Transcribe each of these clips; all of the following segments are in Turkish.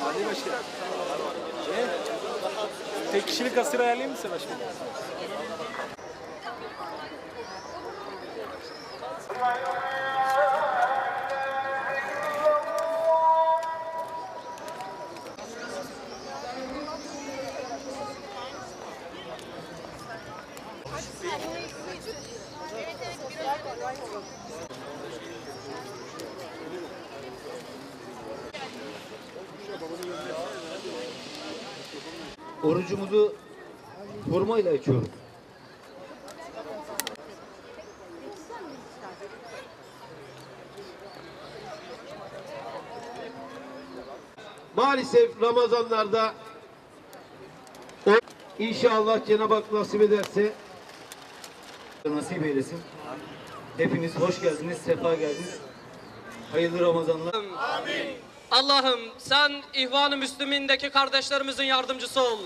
Hadi başkanım. Tek kişilik asır ayarlayayım mı size başkanım? Orucumuzu hurmayla açıyoruz. Maalesef Ramazanlarda inşallah Cenab-ı Hak nasip ederse nasip eylesin. Hepiniz hoş geldiniz, sefa geldiniz. Hayırlı Ramazanlar. Allah'ım sen İhvan-ı Müslümin'deki kardeşlerimizin yardımcısı ol.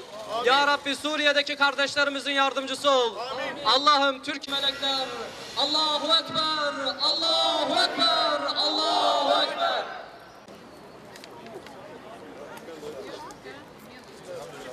Ya Rabbi Suriye'deki kardeşlerimizin yardımcısı ol. Allah'ım Türk melekler Allahu